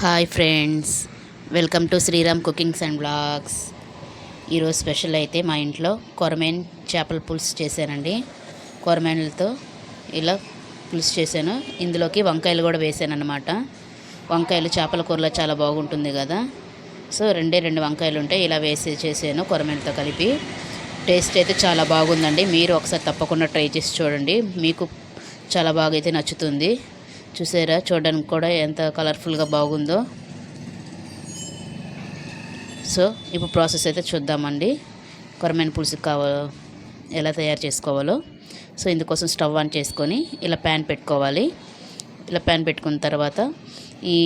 Hi friends welcome to Sriram cookings and blogs ఈరోజు special అయితే మా ఇంట్లో కొరమేన్ చేపల పులుసు చేశానండి. కొరమేన్లతో ఇలా పులుసు చేశాను. ఇందులోకి వంకాయలు కూడా వేసాను అనమాట వంకాయలు చేపల కూరలో చాలా బాగుంటుంది కదా. సో రెండే రెండు వంకాయలు ఉంటాయి ఇలా వేసి చేశాను కొరమేన్లతో కలిపి. టేస్ట్ అయితే చాలా బాగుందండి. మీరు ఒకసారి తప్పకుండా ట్రై చేసి చూడండి. మీకు చాలా బాగా అయితే నచ్చుతుంది. చూసారా? చూడడానికి కూడా ఎంత కలర్ఫుల్గా బాగుందో. సో ఇప్పుడు ప్రాసెస్ అయితే చూద్దామండి. కొరమైన పులుసు కావ ఎలా తయారు చేసుకోవాలో. సో ఇందుకోసం స్టవ్ ఆన్ చేసుకొని ఇలా ప్యాన్ పెట్టుకోవాలి. ఇలా ప్యాన్ పెట్టుకున్న తర్వాత ఈ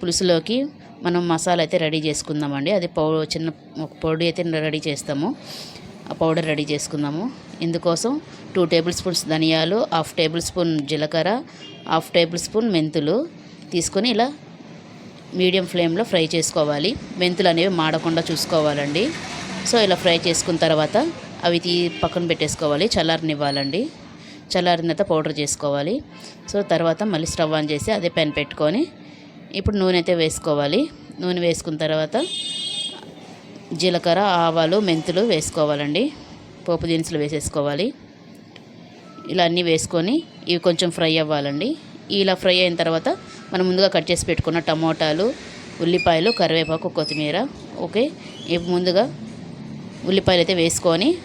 పులుసులోకి మనం మసాలా అయితే రెడీ చేసుకుందామండి. అది పౌ చిన్న ఒక పొడి అయితే రెడీ చేస్తాము. పౌడర్ రెడీ చేసుకుందాము. ఇందుకోసం టూ టేబుల్ స్పూన్స్ ధనియాలు హాఫ్ టేబుల్ స్పూన్ జీలకర్ర హాఫ్ టేబుల్ స్పూన్ మెంతులు తీసుకొని ఇలా మీడియం ఫ్లేమ్లో ఫ్రై చేసుకోవాలి. మెంతులు అనేవి మాడకుండా చూసుకోవాలండి. సో ఇలా ఫ్రై చేసుకున్న తర్వాత అవి తీ పక్కన పెట్టేసుకోవాలి చల్లారనివ్వాలండి. చల్లారిన తర్వాత పౌడర్ చేసుకోవాలి. సో తర్వాత మళ్ళీ స్టవ్ ఆన్ చేసి అదే పెన్ పెట్టుకొని ఇప్పుడు నూనె అయితే వేసుకోవాలి. నూనె వేసుకున్న తర్వాత జీలకర్ర ఆవాలు మెంతులు వేసుకోవాలండి. పోపు దినుసులు వేసేసుకోవాలి. ఇలా అన్నీ వేసుకొని ఇవి కొంచెం ఫ్రై అవ్వాలండి. ఇలా ఫ్రై అయిన తర్వాత మనం ముందుగా కట్ చేసి పెట్టుకున్న టమోటాలు ఉల్లిపాయలు కరివేపాకు కొత్తిమీర ఓకే? ఇవి ముందుగా ఉల్లిపాయలు అయితే వేసుకొని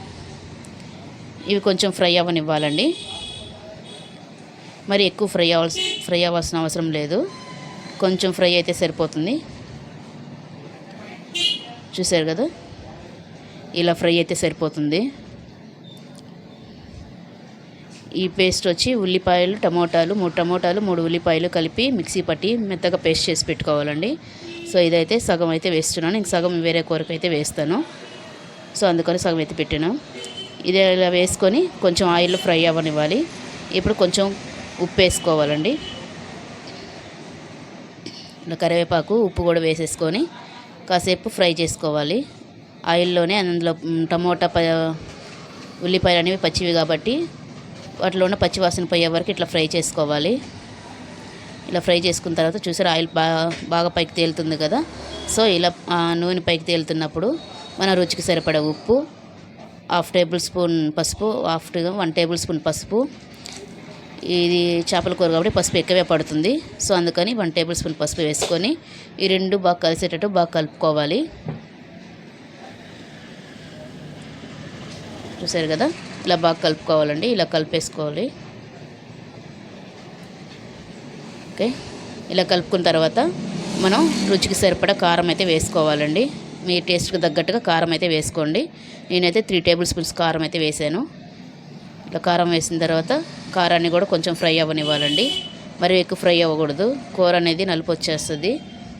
ఇవి కొంచెం ఫ్రై అవ్వనివ్వాలండి. మరి ఎక్కువ ఫ్రై అవ్వాల్సి ఫ్రై అవ్వాల్సిన అవసరం లేదు. కొంచెం ఫ్రై అయితే సరిపోతుంది. చూసారు కదా? ఇలా ఫ్రై అయితే సరిపోతుంది. ఈ పేస్ట్ వచ్చి ఉల్లిపాయలు టమోటాలు మూడు టమోటాలు మూడు ఉల్లిపాయలు కలిపి మిక్సీ పట్టి మెత్తగా పేస్ట్ చేసి పెట్టుకోవాలండి. సో ఇదైతే సగం అయితే వేస్తున్నాను. ఇంక సగం వేరే కూరకు అయితే వేస్తాను. సో అందుకని సగం అయితే పెట్టాను. ఇది ఇలా వేసుకొని కొంచెం ఆయిల్లో ఫ్రై అవ్వనివ్వాలి. ఇప్పుడు కొంచెం ఉప్పు వేసుకోవాలండి. ఇలా కరివేపాకు ఉప్పు కూడా వేసేసుకొని కాసేపు ఫ్రై చేసుకోవాలి. ఆయిల్లోనే అందులో టమోటా ప ఉల్లిపాయలు అనేవి పచ్చివి కాబట్టి వాటిలో ఉన్న పచ్చి వాసన పోయే వరకు ఇట్లా ఫ్రై చేసుకోవాలి. ఇలా ఫ్రై చేసుకున్న తర్వాత చూసారు ఆయిల్ బాగా బాగా పైకి తేలుతుంది కదా? సో ఇలా ఆ, నూనె పైకి తేలుతున్నప్పుడు మన రుచికి సరిపడే ఉప్పు హాఫ్ టేబుల్ స్పూన్ పసుపు హాఫ్ వన్ టేబుల్ స్పూన్ పసుపు ఇది చేపల కూర కాబట్టి పసుపు ఎక్కువే పడుతుంది. సో అందుకని వన్ టేబుల్ స్పూన్ పసుపు వేసుకొని ఈ రెండు బాగా కలిసేటట్టు బాగా కలుపుకోవాలి. చూసారు కదా? ఇలా బాగా కలుపుకోవాలండి. ఇలా కలిపేసుకోవాలి. ఓకే? ఇలా కలుపుకున్న తర్వాత మనం రుచికి సరిపడా కారం అయితే వేసుకోవాలండి. మీ టేస్ట్కి తగ్గట్టుగా కారం అయితే వేసుకోండి. నేనైతే త్రీ టేబుల్ స్పూన్స్ కారం అయితే వేసాను. ఇట్లా కారం వేసిన తర్వాత కారాన్ని కూడా కొంచెం ఫ్రై అవ్వనివ్వాలండి. మరి ఎక్కువ ఫ్రై అవ్వకూడదు. కూర అనేది నలుపు వచ్చేస్తుంది.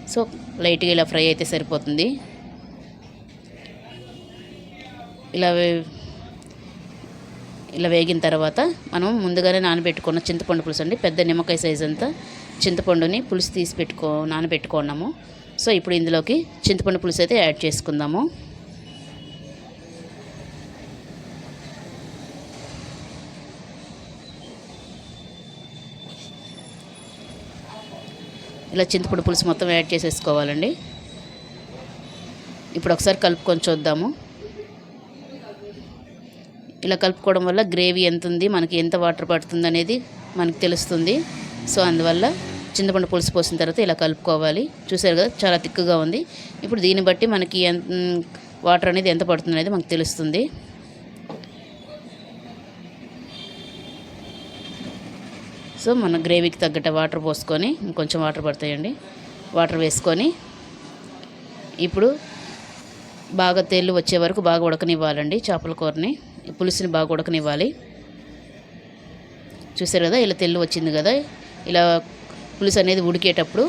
సో లైట్గా ఇలా ఫ్రై అయితే సరిపోతుంది. ఇలా వే- ఇలా వేగిన తర్వాత మనం ముందుగానే నానబెట్టుకున్న చింతపండు పులుసు అండి. పెద్ద నిమ్మకాయ సైజ్ అంతా చింతపండుని పులుసు తీసి పెట్టుకో నానబెట్టుకున్నాము. సో ఇప్పుడు ఇందులోకి చింతపండు పులుసు అయితే యాడ్ చేసుకుందాము. ఇలా చింతపండు పులుసు మొత్తం యాడ్ చేసేసుకోవాలండి. ఇప్పుడు ఒకసారి కలుపుకొని చూద్దాము. ఇలా కలుపుకోవడం వల్ల గ్రేవీ ఎంత ఉంది మనకి ఎంత వాటర్ పడుతుంది అనేది మనకి తెలుస్తుంది. సో అందువల్ల చింతపండు పులుసు పోసిన తర్వాత ఇలా కలుపుకోవాలి. చూసారు కదా చాలా తిక్కుగా ఉంది. ఇప్పుడు దీన్ని బట్టి మనకి ఎంత వాటర్ అనేది ఎంత పడుతుంది అనేది మనకు తెలుస్తుంది. సో మన గ్రేవీకి తగ్గట్టు వాటర్ పోసుకొని ఇంకొంచెం వాటర్ పడతాయండి. వాటర్ వేసుకొని ఇప్పుడు బాగా తేళ్ళు వచ్చే వరకు బాగా ఉడకనివ్వాలండి చేపల కూరని. పులుసుని బాగా ఉడకనివ్వాలి. చూసారు కదా ఇలా తెల్లు వచ్చింది కదా. ఇలా పులుసు అనేది ఉడికేటప్పుడు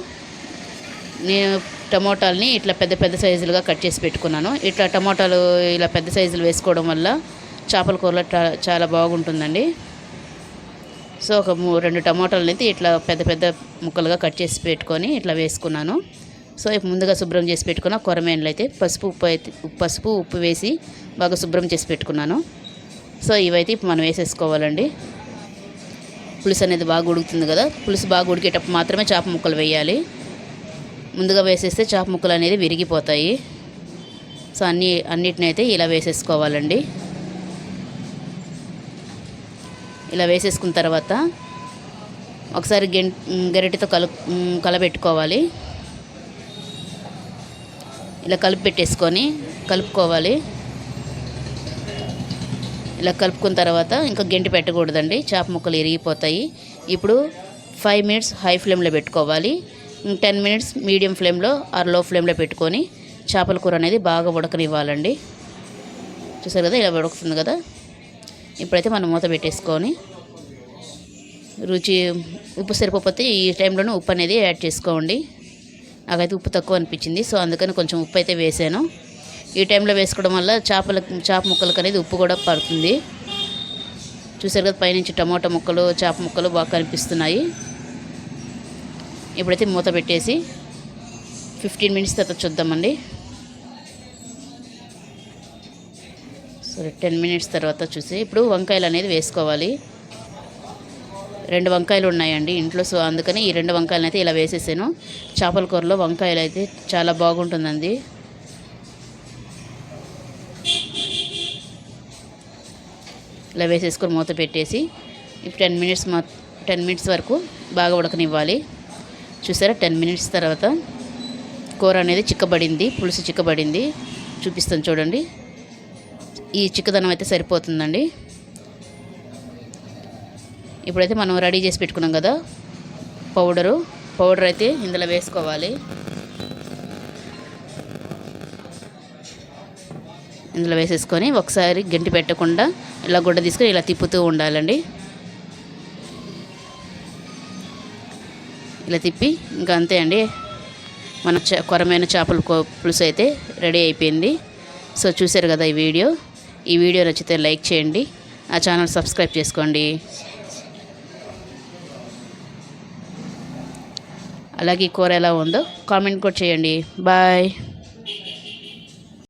నేను టమోటాలని ఇట్లా పెద్ద పెద్ద సైజులుగా కట్ చేసి పెట్టుకున్నాను. ఇట్లా టమోటాలు ఇలా పెద్ద సైజులు వేసుకోవడం వల్ల చేపల కూరలో చాలా బాగుంటుందండి. సో ఒక మూ- రెండు టమాటాలను అయితే ఇట్లా పెద్ద పెద్ద ముక్కలుగా కట్ చేసి పెట్టుకొని ఇట్లా వేసుకున్నాను. సో ఇప్పుడు ముందుగా శుభ్రం చేసి పెట్టుకున్న కొరమేనలు అయితే పసుపు ఉప్పు అయితే పసుపు ఉప్పు వేసి బాగా శుభ్రం చేసి పెట్టుకున్నాను. సో ఇవైతే ఇప్పుడు మనం వేసేసుకోవాలండి. పులుసు అనేది బాగా ఉడుకుతుంది కదా పులుసు బాగా ఉడికేటప్పుడు మాత్రమే చేప ముక్కలు వేయాలి. ముందుగా వేసేస్తే చేప ముక్కలు అనేది విరిగిపోతాయి. సో అన్ని అన్నిటినైతే ఇలా వేసేసుకోవాలండి. ఇలా వేసేసుకున్న తర్వాత ఒకసారి గెం గరిటెతో కలు కలబెట్టుకోవాలి. ఇలా కలిపి పెట్టేసుకొని కలుపుకోవాలి. ఇలా కలుపుకున్న తర్వాత ఇంకా గెంటి పెట్టకూడదండి. చేప ముక్కలు ఇరిగిపోతాయి. ఇప్పుడు ఫైవ్ మినిట్స్ హై ఫ్లేమ్లో పెట్టుకోవాలి. టెన్ మినిట్స్ మీడియం ఫ్లేమ్లో ఆర్లో ఫ్లేమ్లో పెట్టుకొని చేపల కూర అనేది బాగా ఉడకనివ్వాలండి. చూసారు కదా ఇలా ఉడుకుతుంది కదా? ఇప్పుడైతే మనం మూత పెట్టేసుకొని రుచి ఉప్పు సరిపోతే ఈ టైంలోనే ఉప్పు అనేది యాడ్ చేసుకోండి. నాకైతే ఉప్పు తక్కువ అనిపించింది సో అందుకని కొంచెం ఉప్పు అయితే వేసాను. ఈ టైంలో వేసుకోవడం వల్ల చేపల చేప ముక్కలకు అనేది ఉప్పు కూడా పడుతుంది. చూసారు కదా పైనుంచి టమాటా ముక్కలు చేప ముక్కలు బాగా కనిపిస్తున్నాయి. ఇప్పుడైతే మూత పెట్టేసి ఫిఫ్టీన్ మినిట్స్ తర్వాత చూద్దామండి. సరే టెన్ మినిట్స్ తర్వాత చూసి. ఇప్పుడు వంకాయలు అనేది వేసుకోవాలి. రెండు వంకాయలు ఉన్నాయండి ఇంట్లో సో అందుకని ఈ రెండు వంకాయలను అయితే ఇలా వేసేసాను. చేపల కూరలో వంకాయలు అయితే చాలా బాగుంటుందండి. ఇలా వేసేసుకొని మూత పెట్టేసి ఇప్పుడు టెన్ మినిట్స్ మా టెన్ మినిట్స్ వరకు బాగా ఉడకనివ్వాలి. చూసారా? టెన్ మినిట్స్ తర్వాత కూర అనేది చిక్కబడింది పులుసు చిక్కబడింది. చూపిస్తాను చూడండి. ఈ చిక్కదనం అయితే సరిపోతుందండి. ఇప్పుడైతే మనం రెడీ చేసి పెట్టుకున్నాం కదా పౌడరు. పౌడర్ అయితే ఇందులో వేసుకోవాలి. ఇందులో వేసేసుకొని ఒకసారి గంటి పెట్టకుండా ఇలా గుడ్డ తీసుకొని ఇలా తిప్పుతూ ఉండాలండి. ఇలా తిప్పి ఇంకా అంతే అండి. మన చ కొరమైన చేపల పులుసు అయితే రెడీ అయిపోయింది. సో చూశారు కదా ఈ వీడియో. ఈ వీడియో నచ్చితే లైక్ చేయండి. ఆ ఛానల్ సబ్స్క్రైబ్ చేసుకోండి. అలాగే కూర ఎలా ఉందో కామెంట్ కూడా చేయండి. బాయ్.